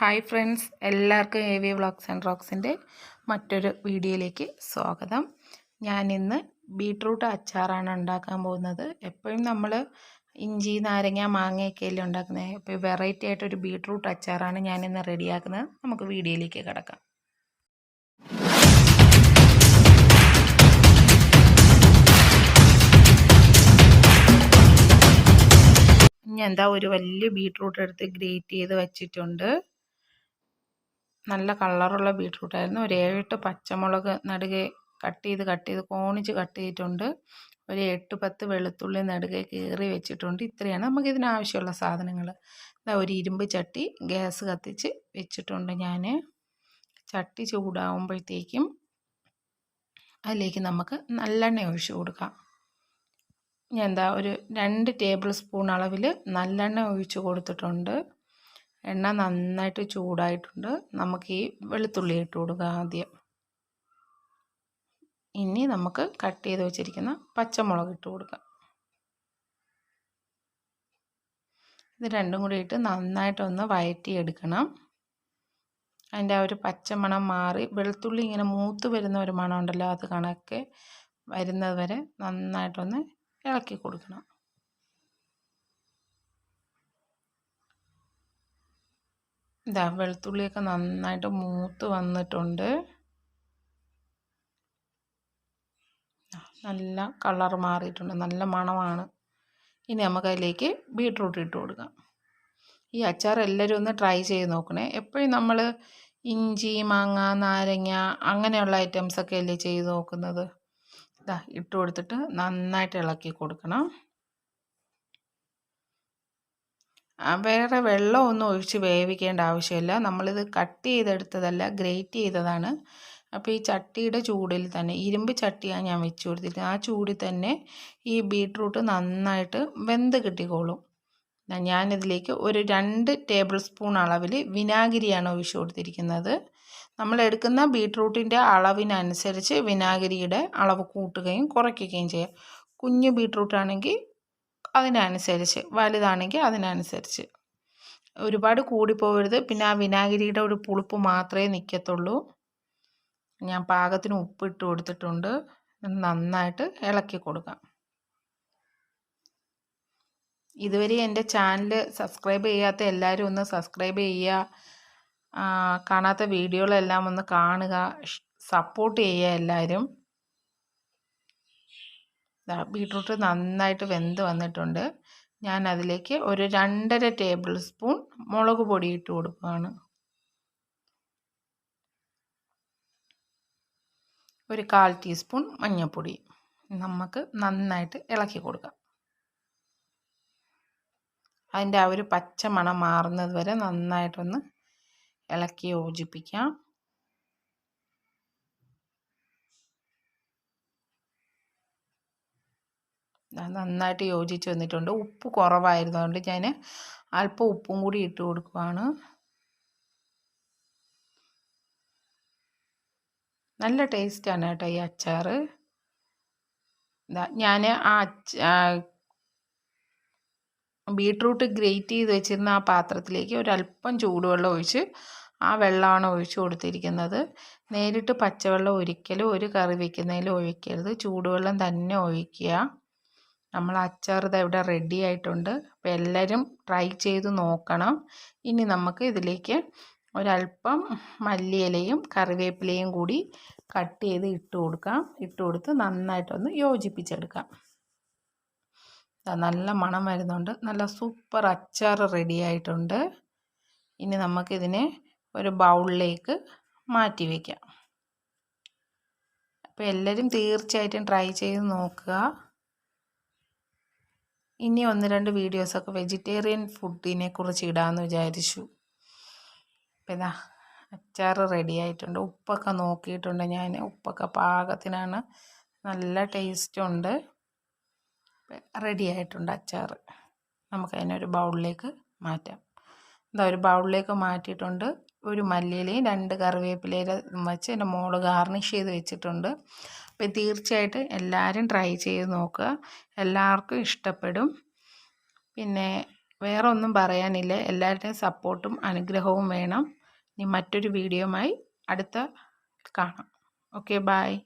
Hi friends എല്ലാവർക്കും A V vlogs and റോക്സിന്റെ മറ്റൊരു വീഡിയോയിലേക്ക് സ്വാഗതം. ഞാനിന്ന് ബീട്രൂട്ട് അച്ചാറാണ് ഉണ്ടാക്കാൻ പോകുന്നത്. എപ്പോഴും നമ്മൾ ഇഞ്ചി നാരങ്ങ മാങ്ങയൊക്കെ അല്ലേ ഉണ്ടാക്കുന്നത് അപ്പോൾ വെറൈറ്റി ആയിട്ടൊരു ബീട്രൂട്ട് അച്ചാറാണ് ഞാനിന്ന് റെഡിയാക്കുന്നത്. നമുക്ക് വീഡിയോയിലേക്ക് കിടക്കാം. ഞാൻ എന്താ ഒരു വലിയ ബീട്രൂട്ട് എടുത്ത് ഗ്രേറ്റ് ചെയ്ത് വെച്ചിട്ടുണ്ട്. നല്ല കളറുള്ള ബീട്രൂട്ടായിരുന്നു. ഒരു ഏഴെട്ട് പച്ചമുളക് നടുകെ കട്ട് ചെയ്ത് കട്ട് ചെയ്ത് കോണിച്ച് കട്ട് ചെയ്തിട്ടുണ്ട്. ഒരു എട്ട് പത്ത് വെളുത്തുള്ളി നടുകെ കീറി വെച്ചിട്ടുണ്ട്. ഇത്രയാണ് നമുക്ക് ഇതിനാവശ്യമുള്ള സാധനങ്ങൾ. ഇതാ ഒരു ഇരുമ്പ് ചട്ടി ഗ്യാസ് കത്തിച്ച് വെച്ചിട്ടുണ്ട് ഞാൻ ചട്ടി ചൂടാവുമ്പോഴത്തേക്കും അതിലേക്ക് നമുക്ക് നല്ലെണ്ണ ഒഴിച്ചു കൊടുക്കാം. ഞാൻ എന്താ ഒരു രണ്ട് ടേബിൾ സ്പൂൺ അളവിൽ നല്ലെണ്ണ ഒഴിച്ചു കൊടുത്തിട്ടുണ്ട്. എണ്ണ നന്നായിട്ട് ചൂടായിട്ടുണ്ട്. നമുക്ക് ഈ വെളുത്തുള്ളി ഇട്ട് കൊടുക്കുക ആദ്യം. ഇനി നമുക്ക് കട്ട് ചെയ്ത് വെച്ചിരിക്കുന്ന പച്ചമുളക് ഇട്ട് കൊടുക്കാം. ഇത് രണ്ടും കൂടി ഇട്ട് നന്നായിട്ടൊന്ന് വഴറ്റിയെടുക്കണം അതിന്റെ ആ ഒരു പച്ചമണം മാറി വെളുത്തുള്ളി ഇങ്ങനെ മൂത്ത് വരുന്ന ഒരു മണം ഉണ്ടല്ലോ അത് കണക്കെ വരുന്നത് വരെ നന്നായിട്ടൊന്ന് ഇളക്കി കൊടുക്കണം. ഇതാ വെളുത്തുള്ളിയൊക്കെ നന്നായിട്ട് മൂത്ത് വന്നിട്ടുണ്ട്. നല്ല കളർ മാറിയിട്ടുണ്ട് നല്ല മണമാണ്. ഇനി നമുക്ക് അതിലേക്ക് ബീട്രൂട്ട് ഇട്ട് കൊടുക്കാം. ഈ അച്ചാർ എല്ലാവരും ഒന്ന് ട്രൈ ചെയ്ത് നോക്കണേ. എപ്പോഴും നമ്മൾ ഇഞ്ചി മാങ്ങ നാരങ്ങ അങ്ങനെയുള്ള ഐറ്റംസൊക്കെ അല്ലേ ചെയ്ത് നോക്കുന്നത്? ഇതാ ഇട്ട് കൊടുത്തിട്ട് നന്നായിട്ട് ഇളക്കി കൊടുക്കണം. വേറെ വെള്ളമൊന്നും ഒഴിച്ച് വേവിക്കേണ്ട ആവശ്യമില്ല. നമ്മളിത് കട്ട് ചെയ്തെടുത്തതല്ല ഗ്രേറ്റ് ചെയ്തതാണ്. അപ്പോൾ ഈ ചട്ടിയുടെ ചൂടിൽ തന്നെ ഇരുമ്പ് ചട്ടിയാണ് ഞാൻ വെച്ച് കൊടുത്തിട്ട് ആ ചൂടിൽ തന്നെ ഈ ബീട്രൂട്ട് നന്നായിട്ട് വെന്ത് കിട്ടിക്കോളും. ഞാനിതിലേക്ക് ഒരു രണ്ട് ടേബിൾ സ്പൂൺ അളവിൽ വിനാഗിരിയാണ് ഒഴിച്ചു കൊടുത്തിരിക്കുന്നത്. നമ്മൾ എടുക്കുന്ന ബീട്രൂട്ടിന്റെ അളവിനനുസരിച്ച് വിനാഗിരിയുടെ അളവ് കൂട്ടുകയും കുറയ്ക്കുകയും ചെയ്യാം. കുഞ്ഞ് ബീട്രൂട്ടാണെങ്കിൽ അതിനനുസരിച്ച് വലുതാണെങ്കിൽ അതിനനുസരിച്ച്. ഒരുപാട് കൂടിപ്പോകരുത് പിന്നെ ആ വിനാഗിരിയുടെ ഒരു പുളിപ്പ് മാത്രമേ നിൽക്കത്തുള്ളൂ. ഞാൻ പാകത്തിന് ഉപ്പിട്ട് കൊടുത്തിട്ടുണ്ട്. നന്നായിട്ട് ഇളക്കി കൊടുക്കാം. ഇതുവരെ എന്റെ ചാനൽ സബ്സ്ക്രൈബ് ചെയ്യാത്ത എല്ലാവരും ഒന്ന് സബ്സ്ക്രൈബ് ചെയ്യുക. കാണാത്ത വീഡിയോകളെല്ലാം ഒന്ന് കാണുക. സപ്പോർട്ട് ചെയ്യുക എല്ലാവരും. ബീട്രൂട്ട് നന്നായിട്ട് വെന്ത് വന്നിട്ടുണ്ട്. ഞാൻ അതിലേക്ക് ഒരു രണ്ടര ടേബിൾ സ്പൂൺ മുളക് പൊടി ഇട്ട് കൊടുക്കുകയാണ്. ഒരു കാൽ ടീസ്പൂൺ മഞ്ഞൾപ്പൊടി നമുക്ക് നന്നായിട്ട് ഇളക്കി കൊടുക്കാം. അതിന്റെ ആ ഒരു പച്ച മണം മാറുന്നത് വരെ നന്നായിട്ടൊന്ന് ഇളക്കി യോജിപ്പിക്കാം. നന്നായിട്ട് യോജിച്ച് വന്നിട്ടുണ്ട്. ഉപ്പ് കുറവായിരുന്നതുകൊണ്ട് ഞാൻ അല്പം ഉപ്പും കൂടി ഇട്ട് കൊടുക്കുവാണ്. നല്ല ടേസ്റ്റാണ് കേട്ടോ ഈ അച്ചാർ ഞാൻ ആ ബീട്രൂട്ട് ഗ്രേറ്റ് ചെയ്ത് വെച്ചിരുന്ന ആ പാത്രത്തിലേക്ക് ഒരല്പം ചൂടുവെള്ളം ഒഴിച്ച് ആ വെള്ളമാണ് ഒഴിച്ചു കൊടുത്തിരിക്കുന്നത്. നേരിട്ട് പച്ചവെള്ളം ഒരിക്കലും ഒരു കറി വയ്ക്കുന്നതിൽ ഒഴിക്കരുത്. ചൂടുവെള്ളം തന്നെ ഒഴിക്കുക. നമ്മൾ അച്ചാർ ഇത് ഇവിടെ റെഡി ആയിട്ടുണ്ട്. അപ്പോൾ എല്ലാവരും ട്രൈ ചെയ്ത് നോക്കണം. ഇനി നമുക്ക് ഇതിലേക്ക് ഒരല്പം മല്ലിയിലയും കറിവേപ്പിലയും കൂടി കട്ട് ചെയ്ത് ഇട്ട് കൊടുക്കാം. ഇട്ട് കൊടുത്ത് നന്നായിട്ടൊന്ന് യോജിപ്പിച്ചെടുക്കാം. നല്ല മണം വരുന്നുണ്ട്. നല്ല സൂപ്പർ അച്ചാർ റെഡി ആയിട്ടുണ്ട്. ഇനി നമുക്കിതിനെ ഒരു ബൗളിലേക്ക് മാറ്റി വയ്ക്കാം അപ്പോൾ എല്ലാവരും തീർച്ചയായിട്ടും ട്രൈ ചെയ്ത് നോക്കുക. ഇനി ഒന്ന് രണ്ട് വീഡിയോസൊക്കെ വെജിറ്റേറിയൻ ഫുഡിനെ കുറിച്ച് ഇടാമെന്ന് വിചാരിച്ചു. അപ്പം ഇതാ അച്ചാർ റെഡി ആയിട്ടുണ്ട്. ഉപ്പൊക്കെ നോക്കിയിട്ടുണ്ട് ഞാൻ. ഉപ്പൊക്കെ പാകത്തിനാണ്. നല്ല ടേസ്റ്റുണ്ട് റെഡി ആയിട്ടുണ്ട് അച്ചാർ. നമുക്കതിനൊരു ബൗളിലേക്ക് മാറ്റാം. എന്താ ഒരു ബൗളിലേക്ക് മാറ്റിയിട്ടുണ്ട്. ഒരു മല്ലിയിലയും രണ്ട് കറിവേപ്പിലയിലും വെച്ച് എന്റെ മോൾ ഗാർണിഷ് ചെയ്ത് വെച്ചിട്ടുണ്ട്. അപ്പോൾ തീർച്ചയായിട്ടും എല്ലാവരും ട്രൈ ചെയ്ത് നോക്കുക. എല്ലാവർക്കും ഇഷ്ടപ്പെടും. പിന്നെ വേറെ ഒന്നും പറയാനില്ല. എല്ലാവരുടെയും സപ്പോർട്ടും അനുഗ്രഹവും വേണം. ഇനി മറ്റൊരു വീഡിയോയുമായി അടുത്ത കാണാം. Okay bye